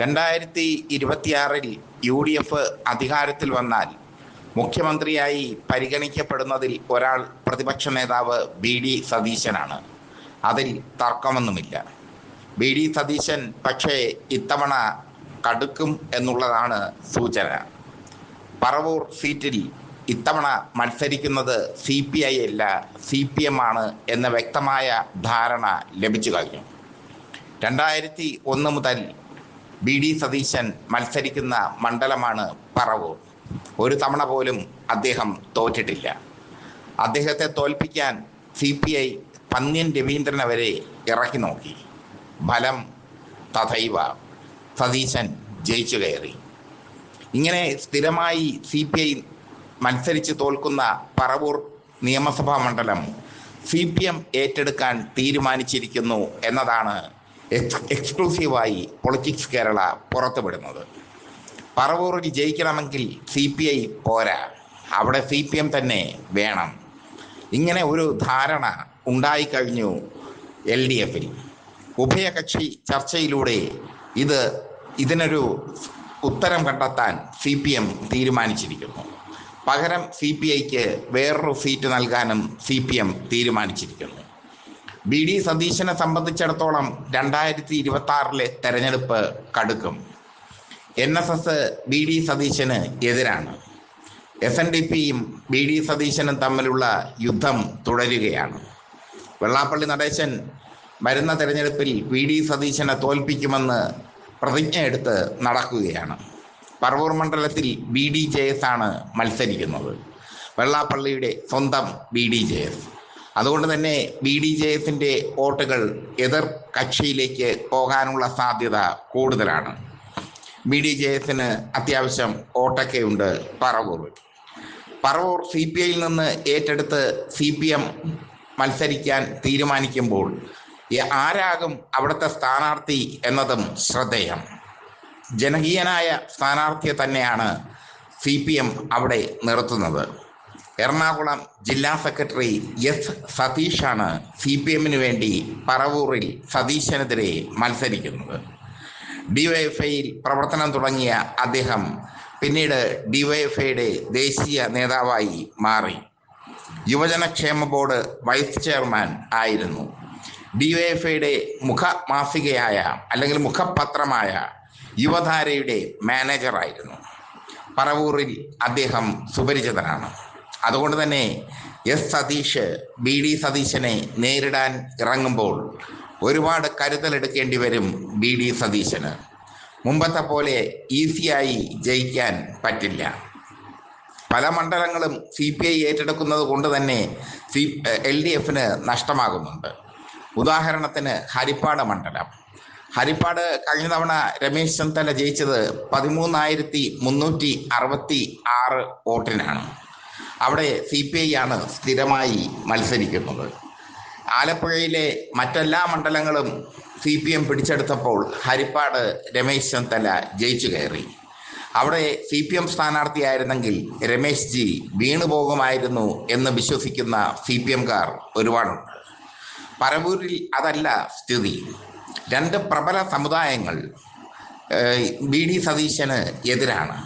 രണ്ടായിരത്തി ഇരുപത്തിയാറിൽ U D F അധികാരത്തിൽ വന്നാൽ മുഖ്യമന്ത്രിയായി പരിഗണിക്കപ്പെടുന്നതിൽ ഒരാൾ പ്രതിപക്ഷ നേതാവ് ബി ഡി സതീശനാണ്. അതിൽ തർക്കമൊന്നുമില്ല. ബി ഡി സതീശൻ പക്ഷേ ഇത്തവണ കടുക്കും എന്നുള്ളതാണ് സൂചന. പറവൂർ സീറ്റിൽ ഇത്തവണ മത്സരിക്കുന്നത് സി പി ഐ അല്ല സി പി എം ആണ് എന്ന വ്യക്തമായ ധാരണ ലഭിച്ചു കഴിഞ്ഞു. രണ്ടായിരത്തി ഒന്ന് മുതൽ ബി ഡി സതീശൻ മത്സരിക്കുന്ന മണ്ഡലമാണ് പറവൂർ. ഒരു തവണ പോലും അദ്ദേഹം തോറ്റിട്ടില്ല. അദ്ദേഹത്തെ തോൽപ്പിക്കാൻ സി പി ഐ പന്ന്യൻ രവീന്ദ്രനെ വരെ ഇറക്കി നോക്കി. ഫലം തഥൈവ സതീശൻ ജയിച്ചു കയറി. ഇങ്ങനെ സ്ഥിരമായി സി പി ഐ മത്സരിച്ച് തോൽക്കുന്ന പറവൂർ നിയമസഭാ മണ്ഡലം സി പി എം ഏറ്റെടുക്കാൻ തീരുമാനിച്ചിരിക്കുന്നു എന്നതാണ് എക്സ് എക്സ്ക്ലൂസീവായി പൊളിറ്റിക്സ് കേരള പുറത്തുവിടുന്നത്. പറവൂറിൽ ജയിക്കണമെങ്കിൽ സി പി ഐ പോരാ. അവിടെ സി പി എം തന്നെ വേണം. ഇങ്ങനെ ഒരു ധാരണ ഉണ്ടായിക്കഴിഞ്ഞു എൽ ഡി എഫിൽ. ഉഭയകക്ഷി ചർച്ചയിലൂടെ ഇത് ഇതിനൊരു ഉത്തരം കണ്ടെത്താൻ സി പി എം തീരുമാനിച്ചിരിക്കുന്നു. പകരം സി പി ഐക്ക് വേറൊരു സീറ്റ് നൽകാനും സി പി എം തീരുമാനിച്ചിരിക്കുന്നു. ബി ഡി സതീശനെ സംബന്ധിച്ചിടത്തോളം രണ്ടായിരത്തി ഇരുപത്തി ആറിലെ തെരഞ്ഞെടുപ്പ് കടുക്കും. N S S V D സതീശന് എതിരാണ്. എസ് എൻ ഡി പിയും ബി ഡി സതീശനും തമ്മിലുള്ള യുദ്ധം തുടരുകയാണ്. വെള്ളാപ്പള്ളി നടേശൻ വരുന്ന തെരഞ്ഞെടുപ്പിൽ വി ഡി സതീശനെ തോൽപ്പിക്കുമെന്ന് പ്രതിജ്ഞ എടുത്ത് നടക്കുകയാണ്. പറവൂർ മണ്ഡലത്തിൽ ബി ഡി ജെ എസ് ആണ് മത്സരിക്കുന്നത്. വെള്ളാപ്പള്ളിയുടെ സ്വന്തം ബി ഡി ജെ എസ്. അതുകൊണ്ട് തന്നെ ബി ഡി ജെ എസിന്റെ വോട്ടുകൾ എതിർ കക്ഷിയിലേക്ക് പോകാനുള്ള സാധ്യത കൂടുതലാണ്. ബി ഡി ജെ എസിന് അത്യാവശ്യം വോട്ടൊക്കെ ഉണ്ട് പറവൂർ പറവൂർ സി പി ഐയിൽ നിന്ന് ഏറ്റെടുത്ത് സി പി എം മത്സരിക്കാൻ തീരുമാനിക്കുമ്പോൾ ആരാകും അവിടുത്തെ സ്ഥാനാർത്ഥി എന്നതും ശ്രദ്ധേയം. ജനകീയനായ സ്ഥാനാർത്ഥിയെ തന്നെയാണ് സി പി എം അവിടെ നിർത്തുന്നത്. എറണാകുളം ജില്ലാ സെക്രട്ടറി എസ് സതീഷാണ് സി പി എമ്മിന് വേണ്ടി പറവൂറിൽ സതീശനെതിരെ മത്സരിക്കുന്നത്. ഡിവൈഎഫ്ഐയിൽ പ്രവർത്തനം തുടങ്ങിയ അദ്ദേഹം പിന്നീട് ഡിവൈഎഫ്ഐയുടെ ദേശീയ നേതാവായി മാറി. യുവജനക്ഷേമ ബോർഡ് വൈസ് ചെയർമാൻ ആയിരുന്നു. ഡിവൈഎഫ്ഐയുടെ മുഖമാസികയായ അല്ലെങ്കിൽ മുഖപത്രമായ യുവധാരയുടെ മാനേജറായിരുന്നു. പറവൂറിൽ അദ്ദേഹം സുപരിചിതനാണ്. അതുകൊണ്ട് തന്നെ എസ് സതീഷ് ബി ഡി സതീശനെ നേരിടാൻ ഇറങ്ങുമ്പോൾ ഒരുപാട് കരുതലെടുക്കേണ്ടി വരും ബി ഡി സതീശന്. മുമ്പത്തെ പോലെ ഈസിയായി ജയിക്കാൻ പറ്റില്ല. പല മണ്ഡലങ്ങളും സി പി ഐ ഏറ്റെടുക്കുന്നത് കൊണ്ട് തന്നെ സി എൽ ഡി എഫിന് നഷ്ടമാകുന്നുണ്ട്. ഉദാഹരണത്തിന് ഹരിപ്പാട് മണ്ഡലം. ഹരിപ്പാട് കഴിഞ്ഞ തവണ രമേശ് ചെന്നിത്തല ജയിച്ചത് പതിമൂന്നായിരത്തി മുന്നൂറ്റി അറുപത്തി ആറ് വോട്ടിനാണ്. അവിടെ സി പി ഐ ആണ് സ്ഥിരമായി മത്സരിക്കുന്നത്. ആലപ്പുഴയിലെ മറ്റെല്ലാ മണ്ഡലങ്ങളും സി പി എം പിടിച്ചെടുത്തപ്പോൾ ഹരിപ്പാട് രമേശ് ചെന്നിത്തല ജയിച്ചു കയറി. അവിടെ സി പി എം സ്ഥാനാർത്ഥിയായിരുന്നെങ്കിൽ രമേശ് ജി വീണു പോകുമായിരുന്നു എന്ന് വിശ്വസിക്കുന്ന സി പി എംകാർ ഒരുപാടുണ്ട്. പരവൂരിൽ അതല്ല സ്ഥിതി. രണ്ട് പ്രബല സമുദായങ്ങൾ ബി ഡി സതീശന് എതിരാണ്.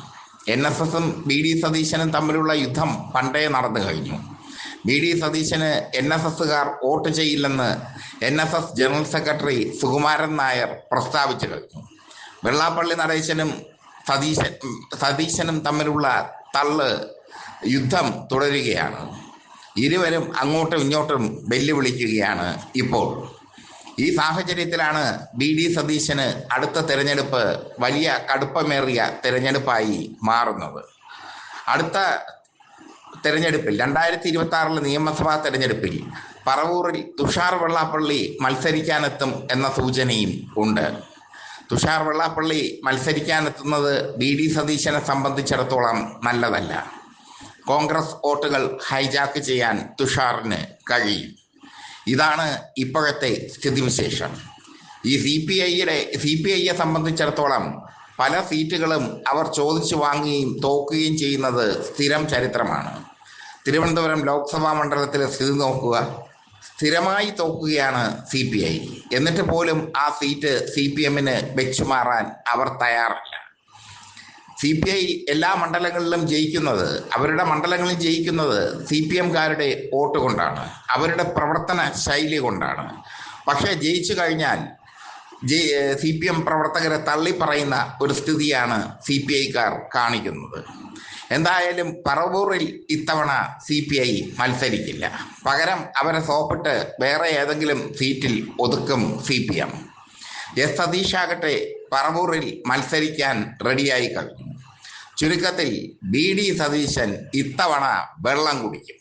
എൻ എസ് എസും ബി ഡി സതീശനും തമ്മിലുള്ള യുദ്ധം പണ്ടേ നടന്നു കഴിഞ്ഞു. ബി ഡി സതീശന് എൻ എസ് എസുകാർ വോട്ട് ചെയ്യില്ലെന്ന് N S S general secretary Sukumaran Nair പ്രസ്താവിച്ചു കഴിഞ്ഞു. വെള്ളാപ്പള്ളി നടേശനും സതീശൻ സതീശനും തമ്മിലുള്ള തള്ള് യുദ്ധം തുടരുകയാണ്. ഇരുവരും അങ്ങോട്ടും ഇങ്ങോട്ടും വെല്ലുവിളിക്കുകയാണ് ഇപ്പോൾ. ഈ സാഹചര്യത്തിലാണ് ബി ഡി സതീശന് അടുത്ത തെരഞ്ഞെടുപ്പ് വലിയ കടുപ്പമേറിയ തെരഞ്ഞെടുപ്പായി മാറുന്നത്. അടുത്ത തെരഞ്ഞെടുപ്പിൽ രണ്ടായിരത്തി ഇരുപത്തി ആറിലെ നിയമസഭാ തെരഞ്ഞെടുപ്പിൽ പറവൂറിൽ തുഷാർ വെള്ളാപ്പള്ളി മത്സരിക്കാനെത്തും എന്ന സൂചനയും ഉണ്ട്. തുഷാർ വെള്ളാപ്പള്ളി മത്സരിക്കാനെത്തുന്നത് ബി ഡി സതീശനെ സംബന്ധിച്ചിടത്തോളം നല്ലതല്ല. കോൺഗ്രസ് വോട്ടുകൾ ഹൈജാക്ക് ചെയ്യാൻ തുഷാറിന് കഴിയും. ഇതാണ് ഇപ്പോഴത്തെ സ്ഥിതിവിശേഷം. ഈ സി പി ഐയുടെ സി പി ഐയെ സംബന്ധിച്ചിടത്തോളം പല സീറ്റുകളും അവർ ചോദിച്ചു വാങ്ങുകയും തോക്കുകയും ചെയ്യുന്നത് സ്ഥിരം ചരിത്രമാണ്. തിരുവനന്തപുരം ലോക്സഭാ മണ്ഡലത്തിലെ സ്ഥിതി നോക്കുക. സ്ഥിരമായി തോക്കുകയാണ് സി പി ഐ എന്നിട്ട് പോലും ആ സീറ്റ് സി പി എമ്മിന് വെച്ചുമാറാൻ അവർ തയ്യാറല്ല. സി പി ഐ എല്ലാ മണ്ഡലങ്ങളിലും ജയിക്കുന്നത് അവരുടെ മണ്ഡലങ്ങളിൽ ജയിക്കുന്നത് സി പി എംകാരുടെ വോട്ട് കൊണ്ടാണ് അവരുടെ പ്രവർത്തന ശൈലി കൊണ്ടാണ്. പക്ഷേ ജയിച്ചു കഴിഞ്ഞാൽ സി പി എം പ്രവർത്തകരെ തള്ളിപ്പറയുന്ന ഒരു സ്ഥിതിയാണ് സി പി ഐക്കാർ കാണിക്കുന്നത്. എന്തായാലും പറവൂറിൽ ഇത്തവണ സി പി ഐ മത്സരിക്കില്ല. പകരം അവരെ സോപ്പിട്ട് വേറെ ഏതെങ്കിലും സീറ്റിൽ ഒതുക്കും സി പി എം. എസ് സതീഷാകട്ടെ പറവൂറിൽ മത്സരിക്കാൻ റെഡിയായി കഴിഞ്ഞു. ചുരുക്കത്തിൽ ബി ഡി സതീശൻ ഇത്തവണ വെള്ളം കുടിക്കും.